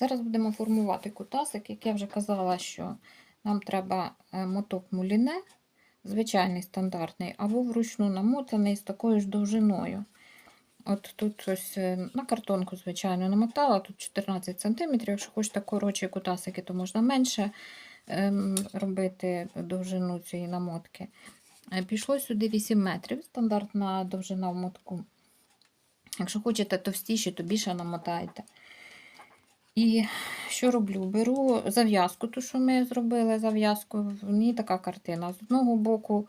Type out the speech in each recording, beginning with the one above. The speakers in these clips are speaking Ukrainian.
Зараз будемо формувати кутасик. Як я вже казала, що нам треба е, моток муліне, звичайний стандартний, або вручну намотаний з такою ж довжиною. От тут ось е, на картонку, звичайно, намотала, тут 14 см. Якщо хочете коротші кутасики, то можна менше ем, робити довжину цієї намотки. Е, Пішло сюди 8 метрів, стандартна довжина в мотку. Якщо хочете товстіші, то більше намотайте. І що роблю? Беру зав'язку, ту, що ми зробили зав'язку, в ній така картина. З одного боку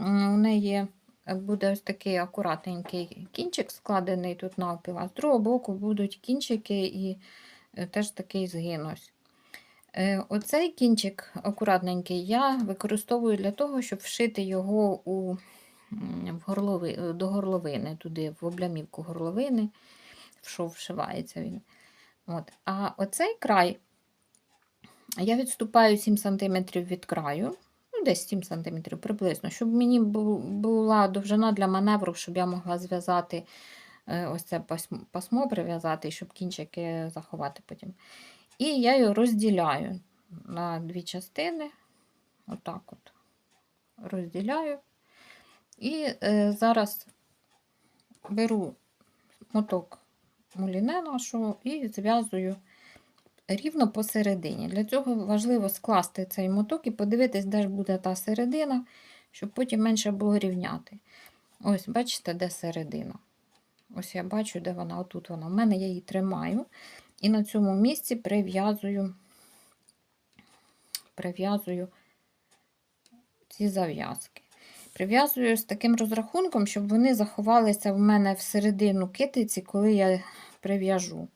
у неї буде ось такий акуратненький кінчик складений тут навпіл, а з другого боку будуть кінчики і е, теж такий згин. Е, Оцей кінчик акуратненький я використовую для того, щоб вшити його у, в горлови, е, до горловини, туди, в облямівку горловини, в що вшивається він. От. А оцей край я відступаю 7 см від краю, ну, десь 7 см приблизно, щоб мені була довжина для маневру, щоб я могла зв'язати е, ось це пасмо, прив'язати, щоб кінчики заховати потім. І я його розділяю на дві частини. Отак от розділяю. І е, зараз беру моток муліне нашого і зв'язую рівно посередині. Для цього важливо скласти цей моток і подивитись, де ж буде та середина, щоб потім менше було рівняти. Ось, бачите, де середина. Ось я бачу, де вона, отут вона. У мене я її тримаю. І на цьому місці прив'язую прив'язую ці зав'язки. Прив'язую з таким розрахунком, щоб вони заховалися в мене всередину китиці, коли я прив'яжу.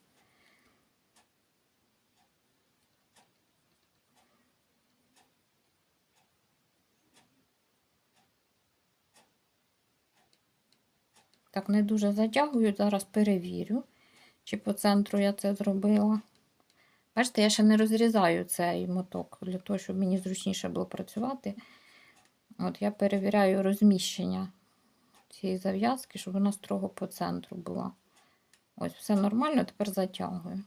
Так, не дуже затягую, зараз перевірю, чи по центру я це зробила. Бачите, я ще не розрізаю цей моток для того, щоб мені зручніше було працювати. От я перевіряю розміщення цієї зав'язки, щоб вона строго по центру була. Ось, все нормально, тепер затягую.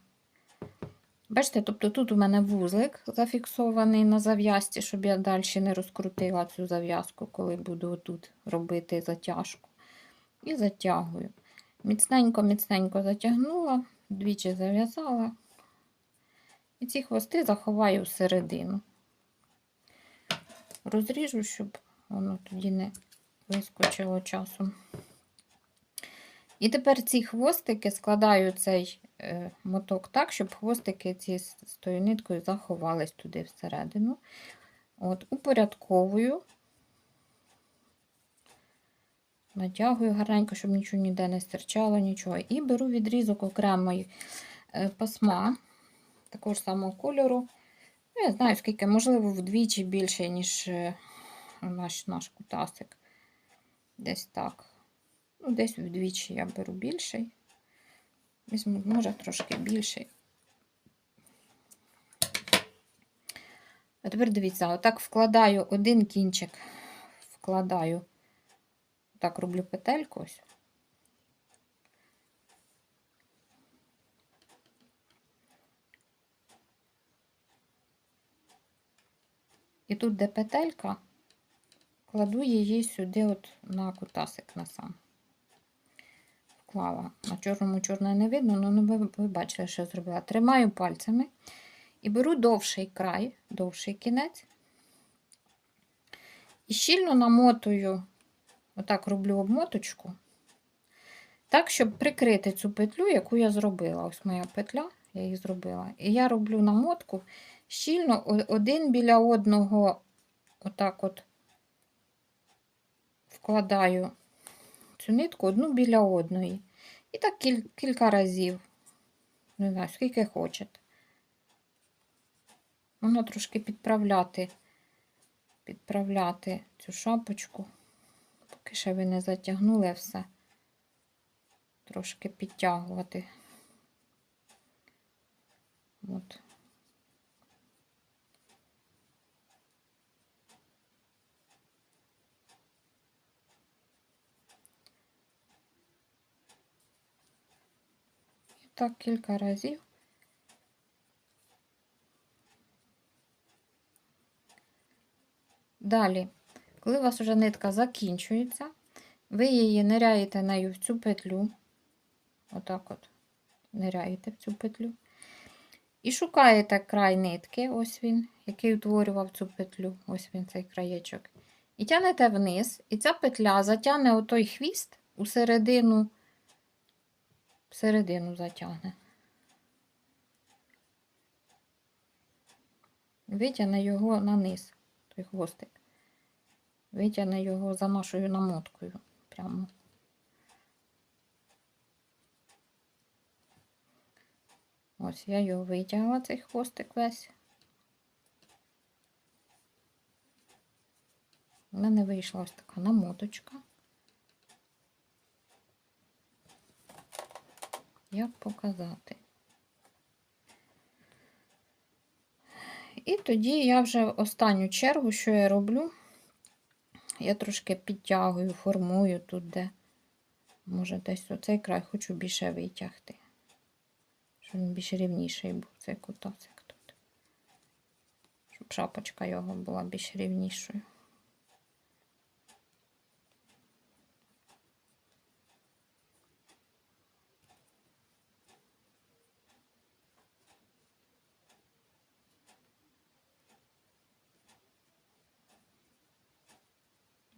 Бачите, тобто тут у мене вузлик зафіксований на зав'язці, щоб я далі не розкрутила цю зав'язку, коли буду тут робити затяжку. І затягую. Міцненько-міцненько затягнула, двічі зав'язала. І ці хвости заховаю всередину. Розріжу, щоб воно тоді не вискочило часом. І тепер ці хвостики складаю цей е, моток так, щоб хвостики ці з тою ниткою заховались туди всередину. От, упорядковую, натягую гарненько, щоб нічого ніде не стирчало, нічого. І беру відрізок окремої е, пасма такого ж самого кольору. Ну, я знаю, скільки, можливо, вдвічі більше, ніж е, наш, наш кутасик. Десь так. Ну, десь вдвічі я беру більший. Візьму, може, трошки більший. А тепер дивіться, отак вкладаю один кінчик, вкладаю, так роблю петельку ось. І тут, де петелька, кладу її сюди от на кутасик на сам. Вклала. На чорному чорне не видно, але ну, ви, ви бачили, що я зробила. Тримаю пальцями і беру довший край, довший кінець. І щільно намотую, отак роблю обмоточку, так, щоб прикрити цю петлю, яку я зробила. Ось моя петля, я її зробила. І я роблю намотку щільно один біля одного, отак от вкладаю цю нитку одну біля одної. І так кіль- кілька разів. Не знаю, скільки хочете. Можна трошки підправляти, підправляти цю шапочку, поки ще ви не затягнули все. Трошки підтягувати. так кілька разів. Далі, коли у вас вже нитка закінчується, ви її ниряєте нею в цю петлю, отак от, ниряєте в цю петлю. І шукаєте край нитки, ось він, який утворював цю петлю, ось він цей краєчок. І тянете вниз, і ця петля затягне отой хвіст у середину всередину затягне. Витягне його на низ, той хвостик. Витягне його за нашою намоткою. Прямо. Ось я його витягла, цей хвостик весь. У мене вийшла ось така намоточка. Як показати? І тоді я вже останню чергу, що я роблю, я трошки підтягую, формую тут, де, може, десь оцей край хочу більше витягти. Щоб він більш рівніший був цей кутасик тут. Щоб шапочка його була більш рівнішою.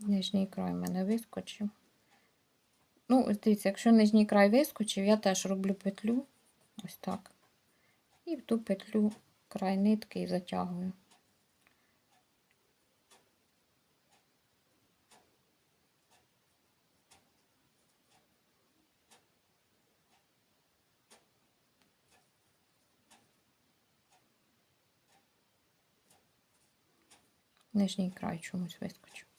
Нижній край в мене вискочив. Ну, дивіться, якщо нижній край вискочив, я теж роблю петлю ось так. І в ту петлю край нитки і затягую. Нижній край чомусь вискочив.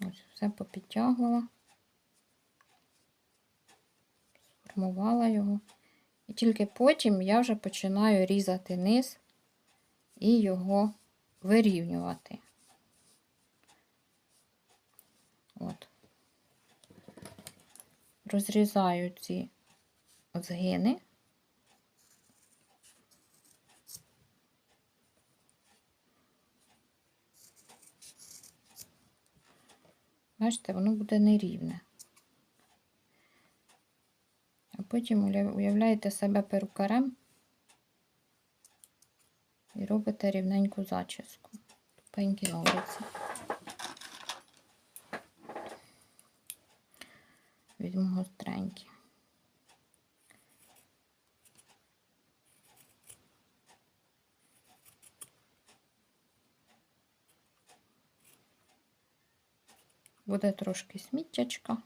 Ось все попідтягувала, сформувала його. І тільки потім я вже починаю різати низ і його вирівнювати. От. Розрізаю ці згини. Бачите, воно буде нерівне. А потім уявляєте себе перукарем і робите рівненьку зачіску. Тупенькі ножиці. Візьму гостренькі. Буде трошки сміттячка.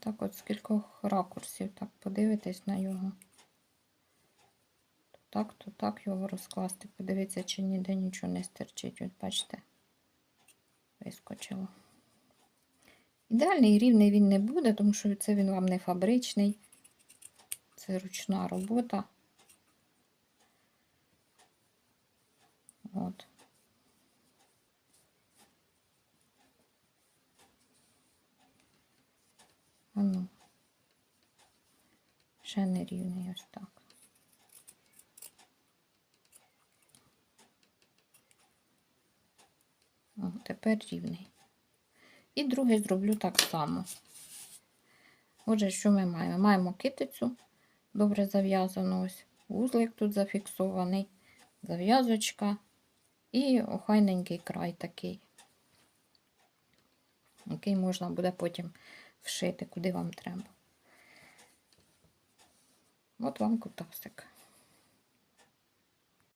Так от з кількох ракурсів так подивитись на його. То так, то так його розкласти. Подивіться, чи ніде нічого не стерчить. От бачите, вискочило. Ідеальний рівний він не буде, тому що це він вам не фабричний. Це ручна робота. От. А ну, ще не рівний ось так. О, тепер рівний. І другий зроблю так само. Отже, що ми маємо? Маємо китицю, добре зав'язану ось, вузлик тут зафіксований, зав'язочка. І охайненький край такий, який можна буде потім вшити, куди вам треба. От вам кутасик.